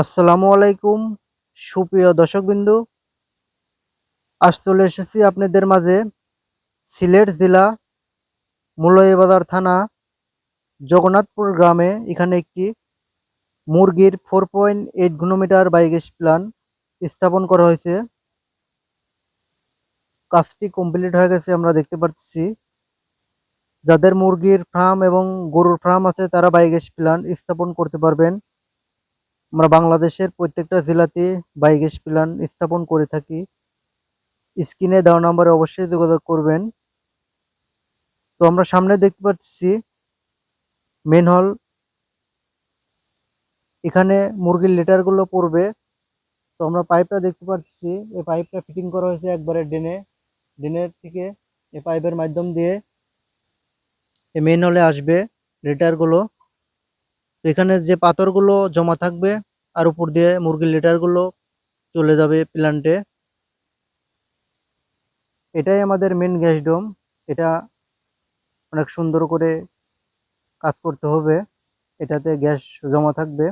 আসসালামু আলাইকুম, সুপ্রিয় দর্শকবিন্দু। আজ চলে এসেছি আপনাদের মাঝে সিলেট জেলা মুলয়বাজার থানা, জগন্নাথপুর গ্রামে। এখানে একটি মুরগির ফোর পয়েন্ট এইট ঘনমিটার বায়োগ্যাস প্ল্যান স্থাপন করা হয়েছে। কাজটি কমপ্লিট হয়ে গেছে, আমরা দেখতে পাচ্ছি। যাদের মুরগির ফার্ম এবং গরুর ফার্ম আছে, তারা বায়োগ্যাস প্ল্যান স্থাপন করতে পারবেন। আমরা বাংলাদেশের প্রত্যেকটা জেলাতে বায়োগ্যাস প্ল্যান স্থাপন করে থাকি। স্ক্রিনে দেওয়া নাম্বারে অবশ্যই যোগাযোগ করবেন। তো আমরা সামনে দেখতে পাচ্ছি মেন হল এখানে মুরগির লিটারগুলো পড়বে। তো আমরা পাইপটা দেখতে পাচ্ছি। এই পাইপটা ফিটিং করা হয়েছে একবারে ডেনে ডেনের থেকে এই পাইপের মাধ্যম দিয়ে এই মেন হলে আসবে লিটারগুলো তো এখানে যে পাথরগুলো জমা থাকবে আর উপর দিয়ে মুরগির লিটারগুলো চলে যাবে প্ল্যান্টে এটাই আমাদের মেন গ্যাস ডোম এটা অনেক সুন্দর করে কাজ করতে হবে। এটাতে গ্যাস জমা থাকবে।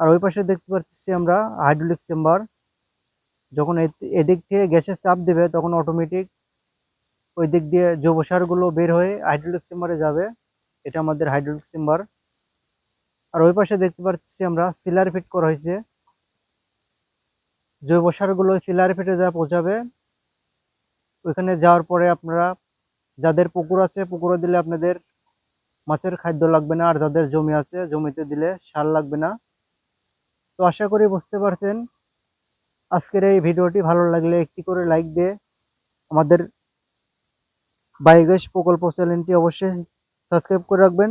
আর ওই পাশে দেখতে পাচ্ছি আমরা হাইড্রোলিক চেম্বার যখন এদিক থেকে গ্যাসের চাপ দেবে, তখন অটোমেটিক ওই দিক দিয়ে জৈব সারগুলো বের হয়ে হাইড্রোলিক চেম্বারে যাবে। এটা আমাদের হাইড্রোলিক চেম্বার আর ওই পাশে দেখতে পাচ্ছি আমরা সিলার ফিট করা হয়েছে। জৈব সারগুলো সিলার ফিটে যা পৌঁছাবে। ওইখানে যাওয়ার পরে আপনারা যাদের পুকুর আছে, পুকুরে দিলে আপনাদের মাছের খাদ্য লাগবে না, আর যাদের জমি আছে, জমিতে দিলে সার লাগবে না। তো আশা করি বুঝতে পারছেন। আজকের এই ভিডিওটি ভালো লাগলে একটি করে লাইক দিয়ে আমাদের বায়োগ্যাস প্রকল্প চ্যানেলটি অবশ্যই সাবস্ক্রাইব করে রাখবেন।